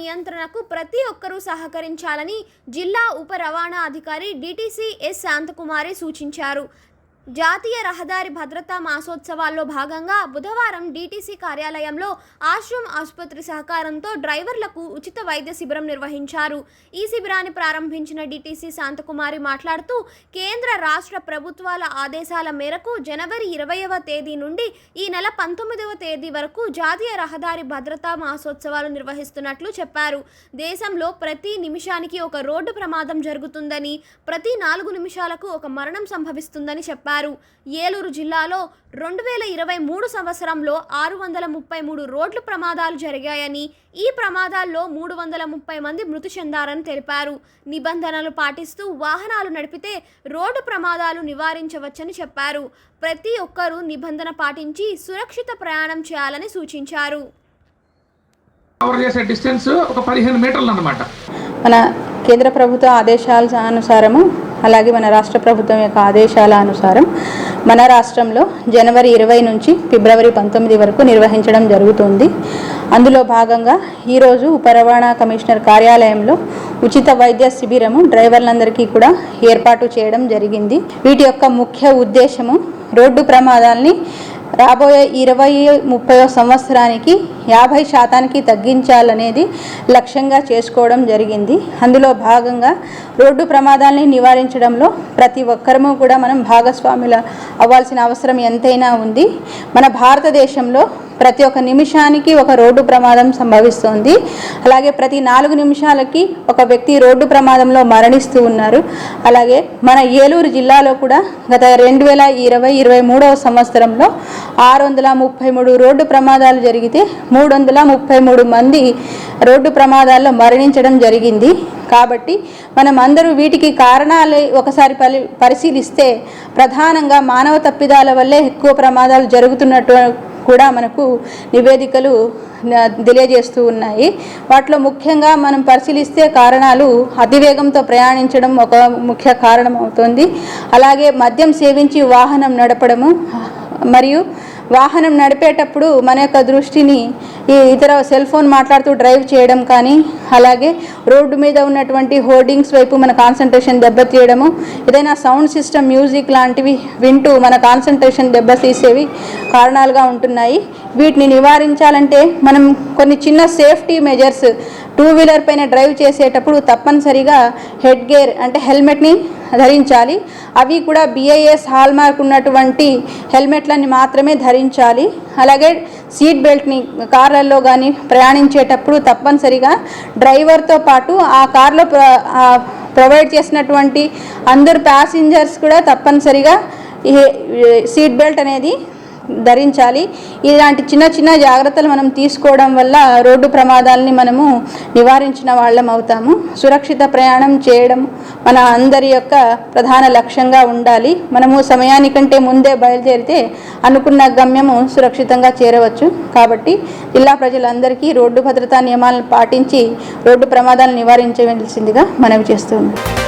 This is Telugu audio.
నియంత్రణకు ప్రతి ఒక్కరూ సహకరించాలని జిల్లా ఉప రవాణా అధికారి డిటిసి ఎస్ శాంతకుమారి సూచించారు. జాతీయ రహదారి భద్రతా మాసోత్సవాల్లో భాగంగా బుధవారం డీటీసీ కార్యాలయంలో ఆశ్రమ్ ఆసుపత్రి సహకారంతో డ్రైవర్లకు ఉచిత వైద్య శిబిరం నిర్వహించారు. ఈ శిబిరాన్ని ప్రారంభించిన డీటీసీ శాంతకుమారి మాట్లాడుతూ కేంద్ర రాష్ట్ర ప్రభుత్వాల ఆదేశాల మేరకు జనవరి ఇరవైవ తేదీ నుండి ఈ నెల పంతొమ్మిదవ తేదీ వరకు జాతీయ రహదారి భద్రతా మాసోత్సవాలు నిర్వహిస్తున్నట్లు చెప్పారు. దేశంలో ప్రతి నిమిషానికి ఒక రోడ్డు ప్రమాదం జరుగుతుందని ప్రతి నాలుగు నిమిషాలకు ఒక మరణం సంభవిస్తుందని చెప్పారు. ఏలూరు జిల్లాలో రెండు వేల ఇరవై మూడు సంవత్సరంలో ఆరు వందల ముప్పై మూడు రోడ్లు ప్రమాదాలు జరిగాయని ఈ ప్రమాదాల్లో మూడు వందల ముప్పై మంది మృతి చెందారని తెలిపారు. నిబంధనలు పాటిస్తూ వాహనాలు నడిపితే రోడ్డు ప్రమాదాలు నివారించవచ్చని చెప్పారు. ప్రతి ఒక్కరూ నిబంధన పాటించి సురక్షిత ప్రయాణం చేయాలని సూచించారు. కవర్ చేసే డిస్టెన్స్ ఒక పదిహేను మీటర్లు అన్నమాట. మన కేంద్ర ప్రభుత్వ ఆదేశాల అనుసారము అలాగే మన రాష్ట్ర ప్రభుత్వం యొక్క ఆదేశాల అనుసారం మన రాష్ట్రంలో జనవరి ఇరవై నుంచి ఫిబ్రవరి పంతొమ్మిది వరకు నిర్వహించడం జరుగుతుంది. అందులో భాగంగా ఈరోజు ఉప రవాణా కమిషనర్ కార్యాలయంలో ఉచిత వైద్య శిబిరము డ్రైవర్లందరికీ కూడా ఏర్పాటు చేయడం జరిగింది. వీటి యొక్క ముఖ్య ఉద్దేశము రోడ్డు ప్రమాదాల్ని రాబోయే ఇరవై ముప్పై సంవత్సరానికి యాభై శాతానికి తగ్గించాలనేది లక్ష్యంగా చేసుకోవడం జరిగింది. అందులో భాగంగా రోడ్డు ప్రమాదాల్ని నివారించడంలో ప్రతి ఒక్కరము కూడా మనం భాగస్వాముల అవ్వాల్సిన అవసరం ఎంతైనా ఉంది. మన భారతదేశంలో ప్రతి ఒక్క నిమిషానికి ఒక రోడ్డు ప్రమాదం సంభవిస్తోంది. అలాగే ప్రతి నాలుగు నిమిషాలకి ఒక వ్యక్తి రోడ్డు ప్రమాదంలో మరణిస్తూ ఉన్నారు. అలాగే మన ఏలూరు జిల్లాలో కూడా గత రెండు వేల ఇరవై ఇరవై మూడవ సంవత్సరంలో ఆరు వందల ముప్పై మూడు రోడ్డు ప్రమాదాలు జరిగితే మూడు వందల ముప్పై మూడు మంది రోడ్డు ప్రమాదాల్లో మరణించడం జరిగింది. కాబట్టి మనం అందరూ వీటికి కారణాలు ఒకసారి పరి పరిశీలిస్తే ప్రధానంగా మానవ తప్పిదాల వల్లే ఎక్కువ ప్రమాదాలు జరుగుతున్నట్టు కూడా మనకు నివేదికలు తెలియజేస్తూ ఉన్నాయి. వాటిలో ముఖ్యంగా మనం పరిశీలిస్తే కారణాలు అతివేగంతో ప్రయాణించడం ఒక ముఖ్య కారణం అవుతుంది అలాగే మద్యం సేవించి వాహనం నడపడము మరియు వాహనం నడిపేటప్పుడు మన యొక్క దృష్టిని ఈ ఇతర సెల్ ఫోన్ మాట్లాడుతూ డ్రైవ్ చేయడం కానీ అలాగే రోడ్డు మీద ఉన్నటువంటి హోర్డింగ్స్ వైపు మన కాన్సన్ట్రేషన్ దెబ్బతీయడము ఏదైనా సౌండ్ సిస్టమ్ మ్యూజిక్ లాంటివి వింటూ మన కాన్సన్ట్రేషన్ దెబ్బతీసేవి కారణాలుగా ఉంటున్నాయి. వీటిని నివారించాలంటే మనం కొన్ని చిన్న సేఫ్టీ మెజర్స్ టూ వీలర్ పైన డ్రైవ్ చేసేటప్పుడు తప్పనిసరిగా హెడ్ గేర్ అంటే హెల్మెట్ని ధరించాలి. అవి కూడా బిఐఎస్ హాల్ మార్క్ ఉన్నటువంటి హెల్మెట్లని మాత్రమే ధరించాలి. అలాగే సీట్ బెల్ట్ని కార్లలో కానీ ప్రయాణించేటప్పుడు తప్పనిసరిగా డ్రైవర్తో పాటు ఆ కార్లో ప్రొవైడ్ చేసినటువంటి అందరు ప్యాసింజర్స్ కూడా తప్పనిసరిగా సీట్ బెల్ట్ అనేది ధరించాలి. ఇలాంటి చిన్న చిన్న జాగ్రత్తలు మనం తీసుకోవడం వల్ల రోడ్డు ప్రమాదాలని మనము నివారించిన వాళ్ళం అవుతాము. సురక్షిత ప్రయాణం చేయడం మన అందరి యొక్క ప్రధాన లక్ష్యంగా ఉండాలి. మనము సమయానికంటే ముందే బయలుదేరితే అనుకున్న గమ్యము సురక్షితంగా చేరవచ్చు. కాబట్టి జిల్లా ప్రజలందరికీ రోడ్డు భద్రతా నియమాలను పాటించి రోడ్డు ప్రమాదాలను నివారించవలసిందిగా మనవి చేస్తుంది